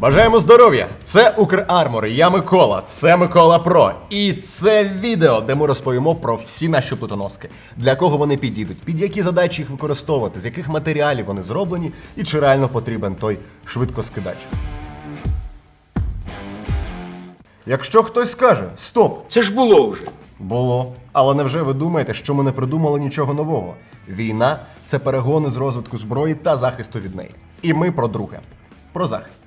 Бажаємо здоров'я! Це Укрармор, я Микола, це Микола Про. І це відео, де ми розповімо про всі наші плитоноски, для кого вони підійдуть, під які задачі їх використовувати, з яких матеріалів вони зроблені, і чи реально потрібен той швидкоскидач. Якщо хтось скаже Стоп! Це ж було вже. Було. Але невже ви думаєте, що ми не придумали нічого нового? Війна це перегони з розвитку зброї та захисту від неї. І ми про друге. Про захист.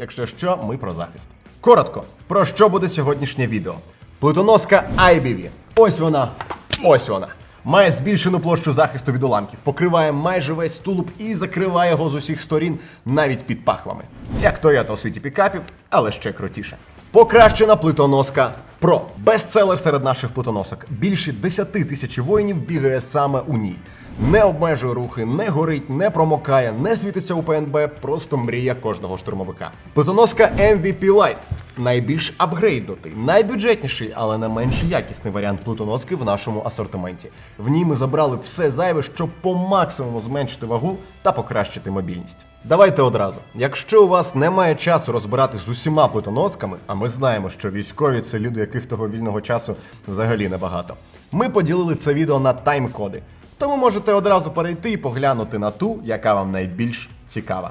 Якщо що, ми про захист. Коротко, про що буде сьогоднішнє відео? Плитоноска IBV. Ось вона. Ось вона. Має збільшену площу захисту від уламків, покриває майже весь тулуб і закриває його з усіх сторін, навіть під пахвами. Як то я та у світі пікапів, але ще крутіше. Покращена плитоноска Pro. Бестселер серед наших плитоносок. Більше 10 тисяч воїнів бігає саме у ній. Не обмежує рухи, не горить, не промокає, не світиться у ПНБ, просто мрія кожного штурмовика. Плитоноска MVP Lite. Найбільш апгрейднутий, найбюджетніший, але не менш якісний варіант плитоноски в нашому асортименті. В ній ми забрали все зайве, щоб по максимуму зменшити вагу та покращити мобільність. Давайте одразу. Якщо у вас немає часу розбиратись з усіма плитоносками, а ми знаємо, що військові це люди, яких того вільного часу взагалі небагато. Ми поділили це відео на тайм-коди. Тому можете одразу перейти і поглянути на ту, яка вам найбільш цікава.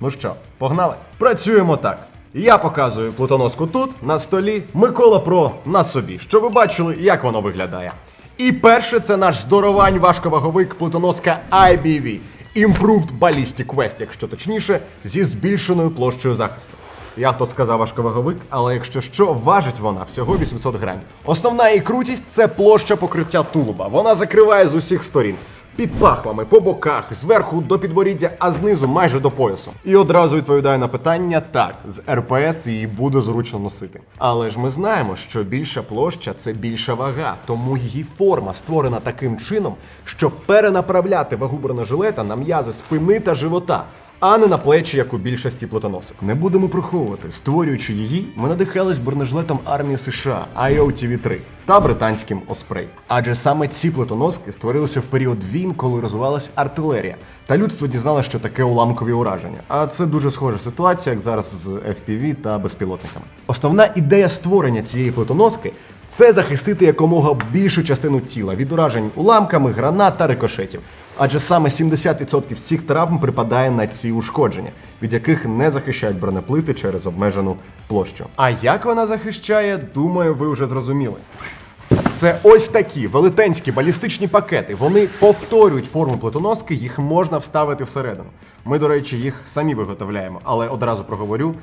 Ну що, погнали? Працюємо так. Я показую плутоноску тут, на столі, Микола Про на собі, щоб ви бачили, як воно виглядає. І перше це наш здоровань важковаговик плутоноска IBV. Improved Ballistic West, якщо точніше, зі збільшеною площею захисту. Я тут сказав важковаговик, але якщо що, важить вона всього 800 грамів. Основна її крутість це площа покриття тулуба. Вона закриває з усіх сторін. Під пахвами, по боках, зверху до підборіддя, а знизу майже до поясу. І одразу відповідаю на питання: так, з РПС її буде зручно носити. Але ж ми знаємо, що більша площа це більша вага, тому її форма створена таким чином, щоб перенаправляти вагу бронежилета на м'язи спини та живота а не на плечі, як у більшості плотоносок. Не будемо приховувати, створюючи її, ми надихались бронежилетом армії США IOTV-3 та британським Оспрей. Адже саме ці плитоноски створилися в період війн, коли розвивалась артилерія, та людство дізналося, що таке уламкові ураження. А це дуже схожа ситуація, як зараз з FPV та безпілотниками. Основна ідея створення цієї плитоноски це захистити якомога більшу частину тіла від уражень уламками, гранат та рикошетів. Адже саме 70% всіх травм припадає на ці ушкодження, від яких не захищають бронеплити через обмежену площу. А як вона захищає, думаю, ви вже зрозуміли. Це ось такі велетенські балістичні пакети. Вони повторюють форму плитоноски, їх можна вставити всередину. Ми, до речі, їх самі виготовляємо, але одразу проговорю.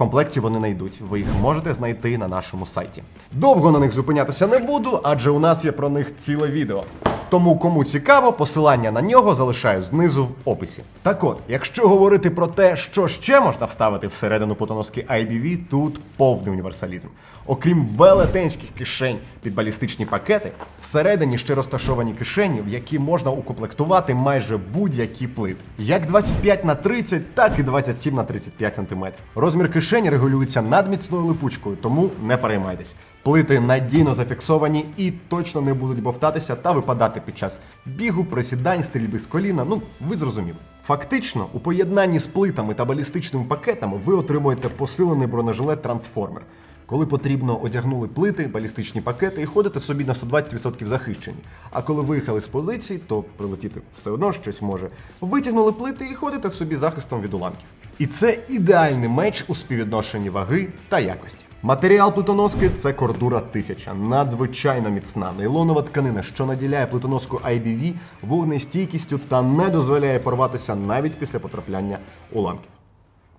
Комплекті вони не йдуть. Ви їх можете знайти на нашому сайті. Довго на них зупинятися не буду, адже у нас є про них ціле відео. Тому кому цікаво, посилання на нього залишаю знизу в описі. Так от, якщо говорити про те, що ще можна вставити всередину плитоноски IBV, тут повний універсалізм. Окрім велетенських кишень під балістичні пакети, всередині ще розташовані кишені, в які можна укомплектувати майже будь-які плити. Як 25 на 30, так і 27 на 35 см. Розмір кишені регулюється надміцною липучкою, тому не переймайтесь. Плити надійно зафіксовані і точно не будуть бовтатися та випадати під час бігу, присідань, стрільби з коліна. Ну, ви зрозуміли. Фактично, у поєднанні з плитами та балістичними пакетами ви отримуєте посилений бронежилет трансформер. Коли потрібно, одягнули плити, балістичні пакети і ходите собі на 120% захищені. А коли виїхали з позицій, то прилетіти все одно щось може. Витягнули плити і ходите собі захистом від уламків. І це ідеальний меч у співвідношенні ваги та якості. Матеріал плитоноски це кордура 1000, надзвичайно міцна нейлонова тканина, що наділяє плитоноску IBV вогнестійкістю та не дозволяє порватися навіть після потрапляння уламків.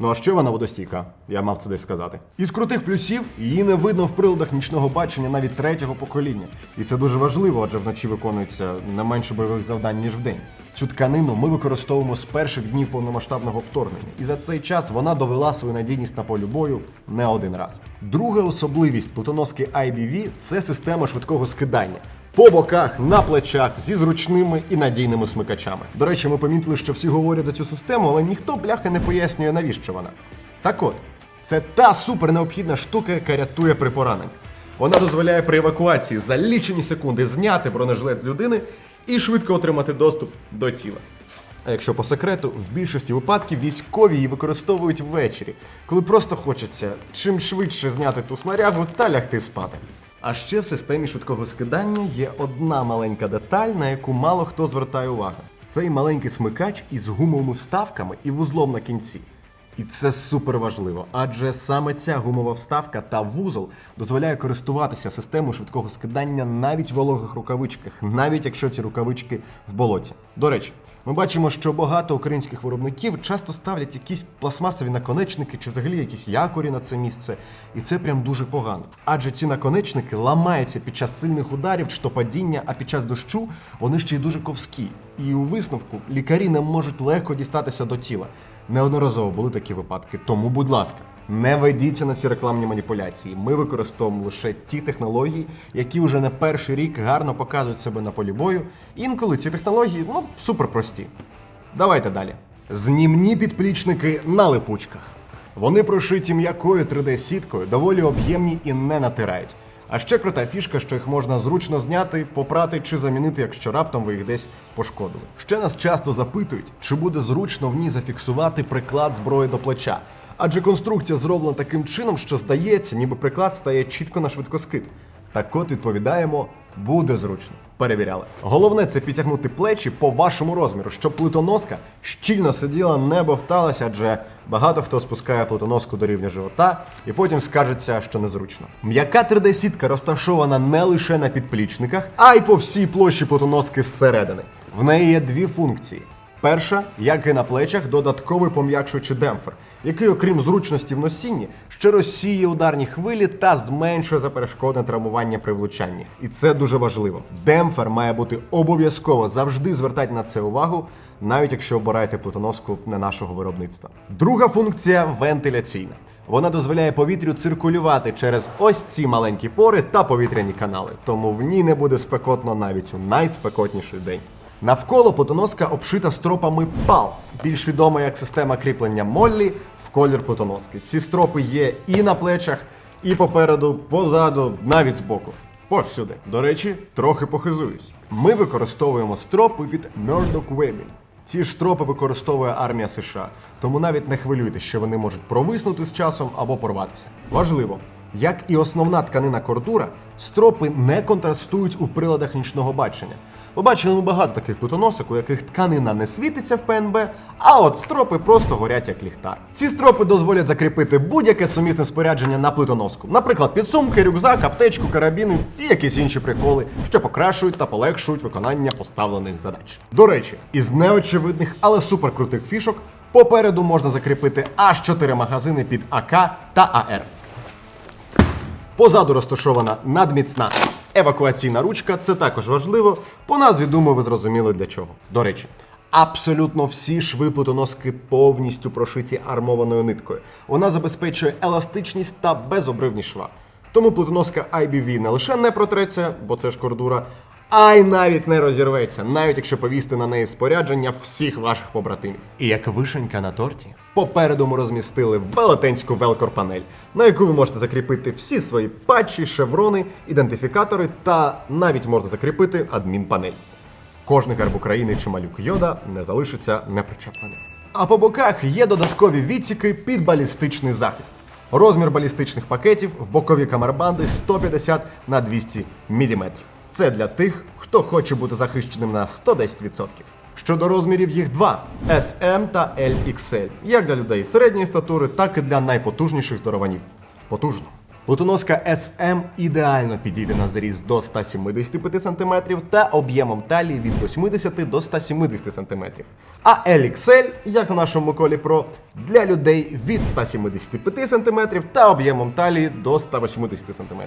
Ну а ще вона водостійка, я мав це десь сказати. Із крутих плюсів її не видно в приладах нічного бачення навіть третього покоління. І це дуже важливо, адже вночі виконується не менше бойових завдань, ніж вдень. Цю тканину ми використовуємо з перших днів повномасштабного вторгнення, і за цей час вона довела свою надійність на полю бою не один раз. Друга особливість плутоноски IBV – це система швидкого скидання. По боках, на плечах, зі зручними і надійними смикачами. До речі, ми помітили, що всі говорять за цю систему, але ніхто бляха не пояснює, навіщо вона. Так от, це та супернеобхідна штука, яка рятує при пораненні. Вона дозволяє при евакуації за лічені секунди зняти бронежилет з людини і швидко отримати доступ до тіла. А якщо по секрету, в більшості випадків військові її використовують ввечері, коли просто хочеться чим швидше зняти ту снарягу та лягти спати. А ще в системі швидкого скидання є одна маленька деталь, на яку мало хто звертає увагу. Цей маленький смикач із гумовими вставками і вузлом на кінці. І це супер важливо, адже саме ця гумова вставка та вузол дозволяє користуватися системою швидкого скидання навіть в вологих рукавичках, навіть якщо ці рукавички в болоті. До речі, ми бачимо, що багато українських виробників часто ставлять якісь пластмасові наконечники чи взагалі якісь якорі на це місце, і це прям дуже погано. Адже ці наконечники ламаються під час сильних ударів чи то падіння, а під час дощу вони ще й дуже ковські. І у висновку лікарі не можуть легко дістатися до тіла. Неодноразово були такі випадки. Тому, будь ласка, не ведіться на ці рекламні маніпуляції. Ми використовуємо лише ті технології, які вже не перший рік гарно показують себе на полі бою. Інколи ці технології ну супер прості. Давайте далі. Знімні підплічники на липучках. Вони прошиті м'якою 3D-сіткою, доволі об'ємні і не натирають. А ще крута фішка, що їх можна зручно зняти, попрати чи замінити, якщо раптом ви їх десь пошкодили. Ще нас часто запитують, чи буде зручно в ній зафіксувати приклад зброї до плеча. Адже конструкція зроблена таким чином, що здається, ніби приклад стає чітко на швидкоскид. Так от відповідаємо, буде зручно. Перевіряли. Головне це підтягнути плечі по вашому розміру, щоб плитоноска щільно сиділа, не бовталася, адже багато хто спускає плитоноску до рівня живота і потім скаржиться, що незручно. М'яка 3D-сітка розташована не лише на підплічниках, а й по всій площі плитоноски зсередини. В неї є дві функції. Перша, як і на плечах, додатковий пом'якшуючий демпфер, який, окрім зручності в носінні, ще розсіє ударні хвилі та зменшує заперешкодне травмування при влучанні. І це дуже важливо. Демпфер має бути обов'язково завжди звертайте на це увагу, навіть якщо обираєте плитоноску не нашого виробництва. Друга функція вентиляційна. Вона дозволяє повітрю циркулювати через ось ці маленькі пори та повітряні канали, тому в ній не буде спекотно навіть у найспекотніший день. Навколо плитоноска обшита стропами Pulse, більш відома як система кріплення Моллі в колір плитоноски. Ці стропи є і на плечах, і попереду, позаду, навіть збоку. Повсюди. До речі, трохи похизуюсь. Ми використовуємо стропи від Murdoch Webbing. Ці ж стропи використовує армія США, тому навіть не хвилюйтесь, що вони можуть провиснути з часом або порватися. Важливо, як і основна тканина кордура, стропи не контрастують у приладах нічного бачення. Побачили ми багато таких плитоносок, у яких тканина не світиться в ПНБ, а от стропи просто горять як ліхтар. Ці стропи дозволять закріпити будь-яке сумісне спорядження на плитоноску, наприклад, підсумки, рюкзак, аптечку, карабіни і якісь інші приколи, що покращують та полегшують виконання поставлених задач. До речі, із неочевидних, але суперкрутих фішок попереду можна закріпити аж 4 магазини під АК та АР. Позаду розташована надміцна евакуаційна ручка. Це також важливо. По назві, думаю, ви зрозуміли для чого. До речі, абсолютно всі шви плитоноски повністю прошиті армованою ниткою. Вона забезпечує еластичність та безобривні шва. Тому плитоноска IBV не лише не протреться, бо це ж кордура, а й навіть не розірветься, навіть якщо повісти на неї спорядження всіх ваших побратимів. І як вишенька на торті, попереду ми розмістили велетенську велкор-панель, на яку ви можете закріпити всі свої патчі, шеврони, ідентифікатори та навіть можна закріпити адмінпанель. Кожний герб України чи малюк йода не залишиться непричепленим. А по боках є додаткові відсіки під балістичний захист. Розмір балістичних пакетів в бокові камербанди 150 на 200 мм. Це для тих, хто хоче бути захищеним на 110%. Щодо розмірів їх два SM та LXL, як для людей середньої статури, так і для найпотужніших здорованів. Потужно. Плутоноска SM ідеально підійде на зріз до 175 см та об'ємом талії від 80 до 170 см. А LXL, як на нашому Миколі Pro, для людей від 175 см та об'ємом талії до 180 см.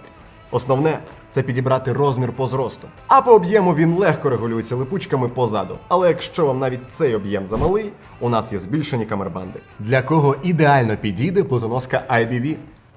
Основне це підібрати розмір по зросту. А по об'єму він легко регулюється липучками позаду. Але якщо вам навіть цей об'єм замалий, у нас є збільшені камербанди. Для кого ідеально підійде плутоноска IBV?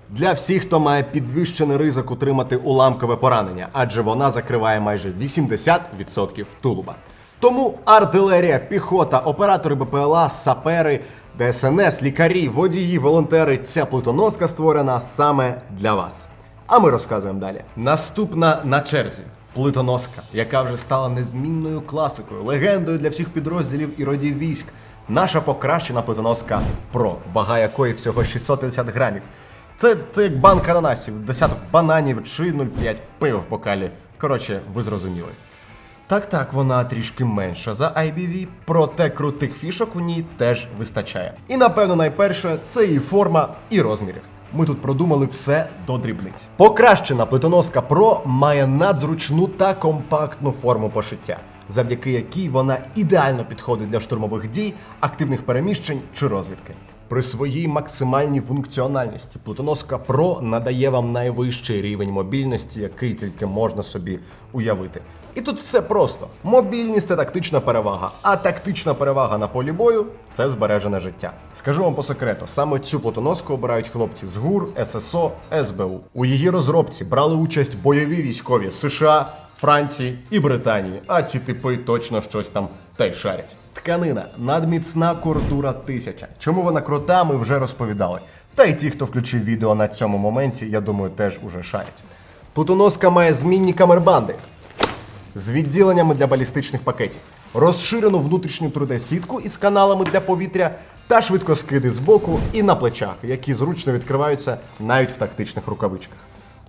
Для всіх, хто має підвищений ризик отримати уламкове поранення, адже вона закриває майже 80% тулуба. Тому артилерія, піхота, оператори БПЛА, сапери, ДСНС, лікарі, водії, волонтери. Ця плутоноска створена саме для вас. А ми розказуємо далі. Наступна на черзі Плитоноска, яка вже стала незмінною класикою, легендою для всіх підрозділів і родів військ. Наша покращена плитоноска Pro, вага якої всього 650 грамів. Це, це як банка ананасів, десяток бананів чи 0,5 пива в бокалі. Коротше, ви зрозуміли. Так, так, вона трішки менша за IBV, проте крутих фішок у ній теж вистачає. І напевно найперше це її форма і розміри. Ми тут продумали все до дрібниць. Покращена плитоноска Pro має надзручну та компактну форму пошиття, завдяки якій вона ідеально підходить для штурмових дій, активних переміщень чи розвідки. При своїй максимальній функціональності плитоноска Pro надає вам найвищий рівень мобільності, який тільки можна собі уявити. І тут все просто: мобільність це тактична перевага, а тактична перевага на полі бою це збережене життя. Скажу вам по секрету, саме цю плитоноску обирають хлопці з ГУР, ССО, СБУ. У її розробці брали участь бойові військові США, Франції і Британії. А ці типи точно щось там та й шарять. Тканина надміцна кордура тисяча. Чому вона крута, ми вже розповідали. Та й ті, хто включив відео на цьому моменті, я думаю, теж уже шарять. Плутоноска має змінні камербанди з відділеннями для балістичних пакетів, розширену внутрішню 3D-сітку із каналами для повітря та швидкоскиди з боку і на плечах, які зручно відкриваються навіть в тактичних рукавичках.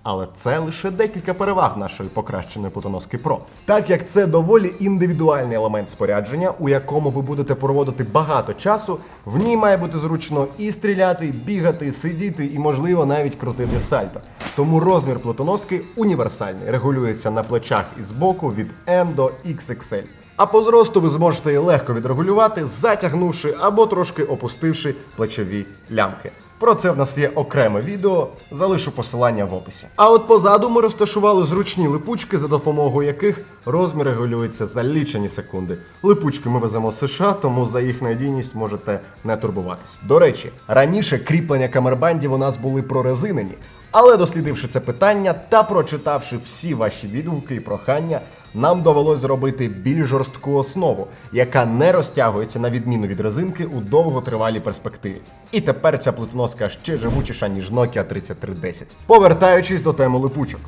Але це лише декілька переваг нашої покращеної плутоноски Pro. Так як це доволі індивідуальний елемент спорядження, у якому ви будете проводити багато часу, в ній має бути зручно і стріляти, і бігати, і сидіти, і можливо навіть крутити сальто. Тому розмір плутоноски універсальний, регулюється на плечах і збоку від M до XXL. А по зросту ви зможете легко відрегулювати, затягнувши або трошки опустивши плечові лямки. Про це в нас є окреме відео, залишу посилання в описі. А от позаду ми розташували зручні липучки, за допомогою яких розмір регулюється за лічені секунди. Липучки ми веземо з США, тому за їх надійність можете не турбуватись. До речі, раніше кріплення камербандів у нас були прорезинені. Але дослідивши це питання та прочитавши всі ваші відгуки і прохання, нам довелось зробити більш жорстку основу, яка не розтягується на відміну від резинки у довготривалій перспективі. І тепер ця плитоноска ще живучіша, ніж Nokia 3310. Повертаючись до теми липучок.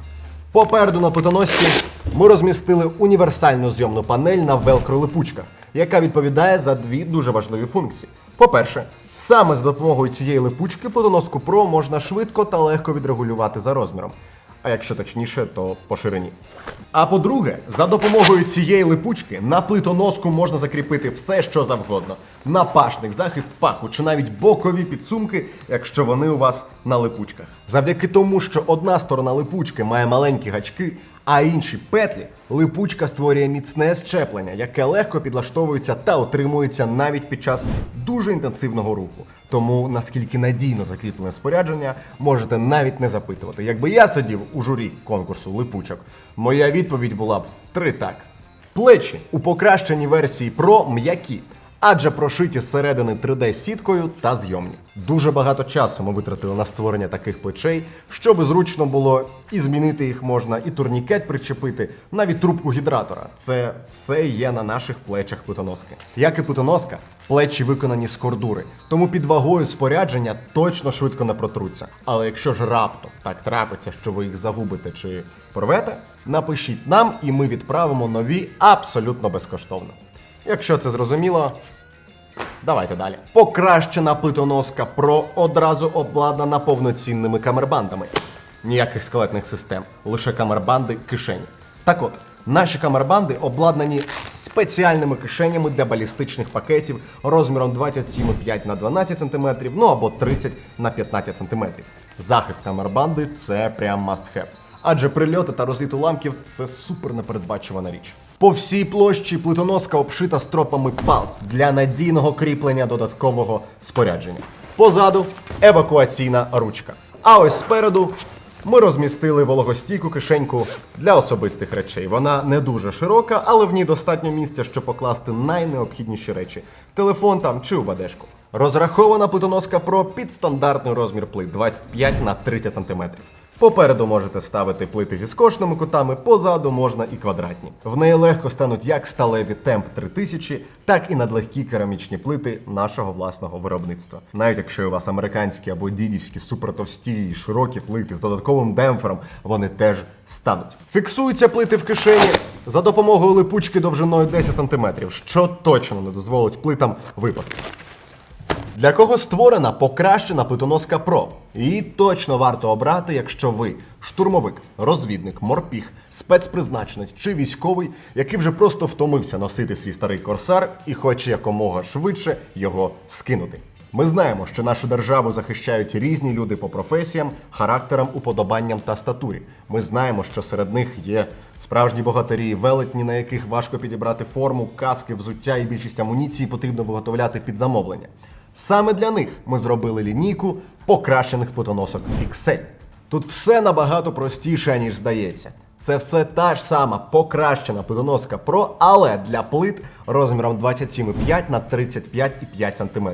Попереду на плитоносці ми розмістили універсальну зйомну панель на велкро-липучках, яка відповідає за дві дуже важливі функції. По-перше, саме за допомогою цієї липучки плитоноску Pro можна швидко та легко відрегулювати за розміром. А якщо точніше, то по ширині. А по-друге, за допомогою цієї липучки на плитоноску можна закріпити все, що завгодно: напашник, захист паху чи навіть бокові підсумки, якщо вони у вас на липучках. Завдяки тому, що одна сторона липучки має маленькі гачки, а інші петлі, липучка створює міцне щеплення, яке легко підлаштовується та утримується навіть під час дуже інтенсивного руху. Тому наскільки надійно закріплене спорядження, можете навіть не запитувати. Якби я сидів у журі конкурсу липучок, моя відповідь була б три так. Плечі у покращеній версії Pro м'які, адже прошиті зсередини 3D-сіткою та зйомні. Дуже багато часу ми витратили на створення таких плечей, щоб зручно було і змінити їх можна, і турнікет причепити, навіть трубку гідратора. Це все є на наших плечах плитоноски. Як і плитоноска, плечі виконані з кордури, тому під вагою спорядження точно швидко не протруться. Але якщо ж раптом так трапиться, що ви їх загубите чи порвете, напишіть нам, і ми відправимо нові абсолютно безкоштовно. Якщо це зрозуміло, Давайте далі. Покращена плитоноска Pro одразу обладнана повноцінними камербандами. Ніяких скелетних систем, лише камербанди кишені. Так от, наші камербанди обладнані спеціальними кишенями для балістичних пакетів розміром 27,5 на 12 см, ну або 30 на 15 см. Захист камербанди це прям must have. Адже прильоти та розліт уламків це супер непередбачувана річ. По всій площі плитоноска обшита стропами палс для надійного кріплення додаткового спорядження. Позаду евакуаційна ручка. А ось спереду ми розмістили вологостійку кишеньку для особистих речей. Вона не дуже широка, але в ній достатньо місця, щоб покласти найнеобхідніші речі: телефон там чи УБДшку. Розрахована плитоноска Pro під стандартний розмір плит 25 на 30 см. Попереду можете ставити плити зі скошеними кутами, позаду можна і квадратні. В неї легко стануть як сталеві темп 3000, так і надлегкі керамічні плити нашого власного виробництва. Навіть якщо у вас американські або дідівські супертовсті і широкі плити з додатковим демпфером, вони теж стануть. Фіксуються плити в кишені за допомогою липучки довжиною 10 см, що точно не дозволить плитам випасти. Для кого створена покращена плитоноска Pro? Її точно варто обрати, якщо ви штурмовик, розвідник, морпіг, спецпризначенець чи військовий, який вже просто втомився носити свій старий корсар і хоче якомога швидше його скинути. Ми знаємо, що нашу державу захищають різні люди по професіям, характерам, уподобанням та статурі. Ми знаємо, що серед них є справжні богатирі, велетні, на яких важко підібрати форму, каски, взуття і більшість амуніції потрібно виготовляти під замовлення. Саме для них ми зробили лінійку покращених плитоносок Excel. Тут все набагато простіше, ніж здається. Це все та ж сама покращена плитоноска Pro, але для плит розміром 27,5 на 35,5 см.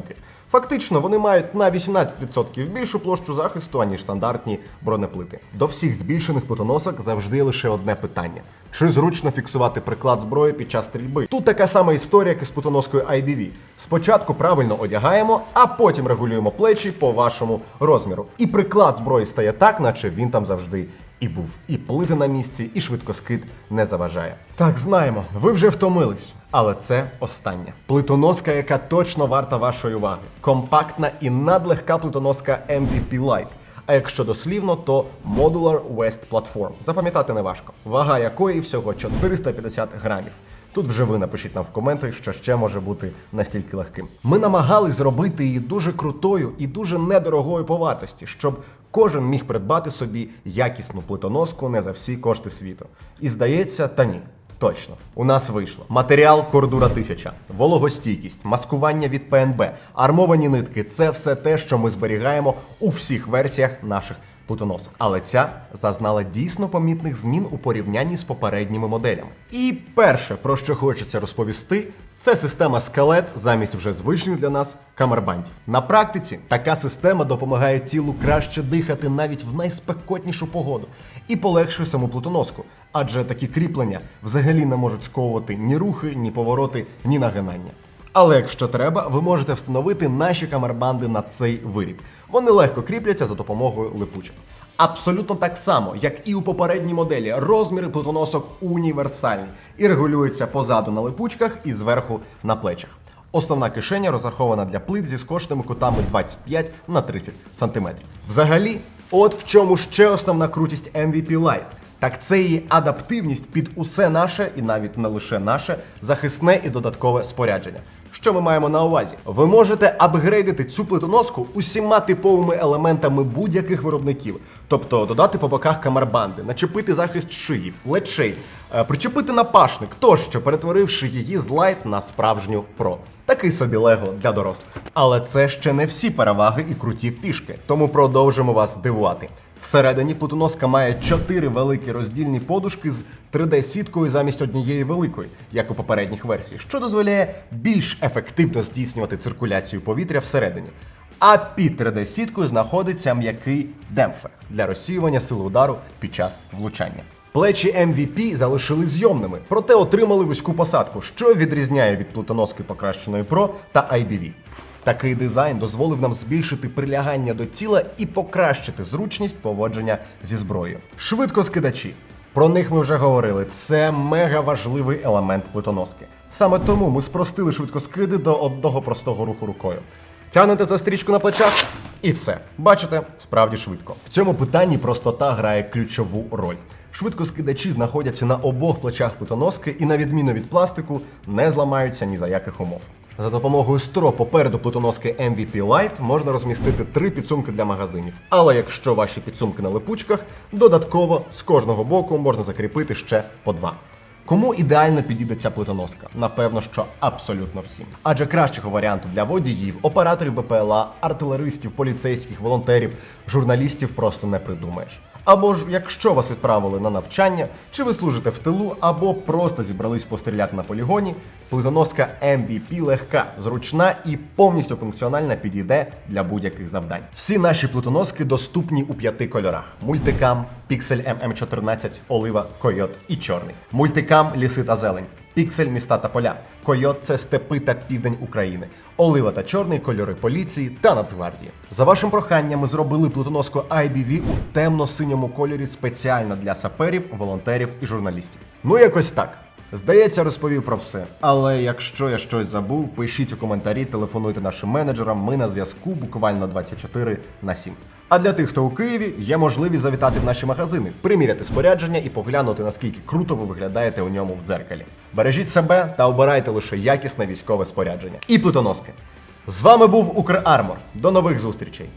Фактично, вони мають на 18% більшу площу захисту, аніж стандартні бронеплити. До всіх збільшених плитоносок завжди лише одне питання: чи зручно фіксувати приклад зброї під час стрільби? Тут така сама історія, як і з плитоноскою IBV. Спочатку правильно одягаємо, а потім регулюємо плечі по вашому розміру. І приклад зброї стає так, наче він там завжди і був. І плити на місці, і швидкоскид не заважає. Так, знаємо, ви вже втомились. Але це остання. Плитоноска, яка точно варта вашої уваги. Компактна і надлегка плитоноска MVP Light. А якщо дослівно, то Modular West Platform. Запам'ятати не важко. Вага якої всього 450 грамів. Тут вже ви напишіть нам в коментах, що ще може бути настільки легким. Ми намагались зробити її дуже крутою і дуже недорогою по вартості, щоб кожен міг придбати собі якісну плитоноску не за всі кошти світу. І здається, та ні. Точно, у нас вийшло. Матеріал Кордура 1000, вологостійкість, маскування від ПНБ, армовані нитки це все те, що ми зберігаємо у всіх версіях наших плитоносок. Але ця зазнала дійсно помітних змін у порівнянні з попередніми моделями. І перше, про що хочеться розповісти, це система скелет замість вже звичних для нас камербандів. На практиці така система допомагає тілу краще дихати навіть в найспекотнішу погоду і полегшує саму плутоноску, адже такі кріплення взагалі не можуть сковувати ні рухи, ні повороти, ні нагинання. Але якщо треба, ви можете встановити наші камербанди на цей виріб. Вони легко кріпляться за допомогою липучок. Абсолютно так само, як і у попередній моделі, розміри плитоносок універсальні і регулюються позаду на липучках і зверху на плечах. Основна кишеня розрахована для плит зі скошеними кутами 25 на 30 см. Взагалі, от в чому ще основна крутість MVP Lite. Так це її адаптивність під усе наше, і навіть не лише наше, захисне і додаткове спорядження. Що ми маємо на увазі? Ви можете апгрейдити цю плитоноску усіма типовими елементами будь-яких виробників, тобто додати по боках камербанди, начепити захист шиї, плечей, е, причепити напашник тощо, перетворивши її з лайт на справжню про. Такий собі лего для дорослих. Але це ще не всі переваги і круті фішки, тому продовжимо вас дивувати. Всередині плутоноска має чотири великі роздільні подушки з 3D-сіткою замість однієї великої, як у попередніх версій, що дозволяє більш ефективно здійснювати циркуляцію повітря всередині. А під 3D-сіткою знаходиться м'який демпфер для розсіювання сили удару під час влучання. Плечі MVP залишили зйомними, проте отримали вузьку посадку, що відрізняє від плутоноски покращеної Pro та IBV. Такий дизайн дозволив нам збільшити прилягання до тіла і покращити зручність поводження зі зброєю. Швидкоскидачі. Про них ми вже говорили. Це мега важливий елемент плитоноски. Саме тому ми спростили швидкоскиди до одного простого руху рукою. Тягнете за стрічку на плечах і все. Бачите, справді швидко. В цьому питанні простота грає ключову роль. Швидкоскидачі знаходяться на обох плечах плитоноски і, на відміну від пластику, не зламаються ні за яких умов. За допомогою стро попереду плитоноски MVP Lite можна розмістити три підсумки для магазинів. Але якщо ваші підсумки на липучках, додатково з кожного боку можна закріпити ще по два. Кому ідеально підійде ця плитоноска? Напевно, що абсолютно всім. Адже кращого варіанту для водіїв, операторів БПЛА, артилеристів, поліцейських, волонтерів, журналістів просто не придумаєш. Або ж якщо вас відправили на навчання, чи ви служите в тилу, або просто зібрались постріляти на полігоні, плитоноска MVP легка, зручна і повністю функціональна підійде для будь-яких завдань. Всі наші плитоноски доступні у п'яти кольорах: мультикам, піксель MM14, олива, койот і чорний. Мультикам ліси та зелень. Піксель міста та поля. Койот це степи та південь України. Олива та чорний кольори поліції та Нацгвардії. За вашим проханням ми зробили плутоноску IBV у темно-синьому кольорі спеціально для саперів, волонтерів і журналістів. Ну якось так. Здається, розповів про все. Але якщо я щось забув, пишіть у коментарі, телефонуйте нашим менеджерам. Ми на зв'язку буквально 24 на 7. А для тих, хто у Києві, є можливість завітати в наші магазини, приміряти спорядження і поглянути, наскільки круто ви виглядаєте у ньому в дзеркалі. Бережіть себе та обирайте лише якісне військове спорядження. І плитоноски. З вами був Укрармор. До нових зустрічей!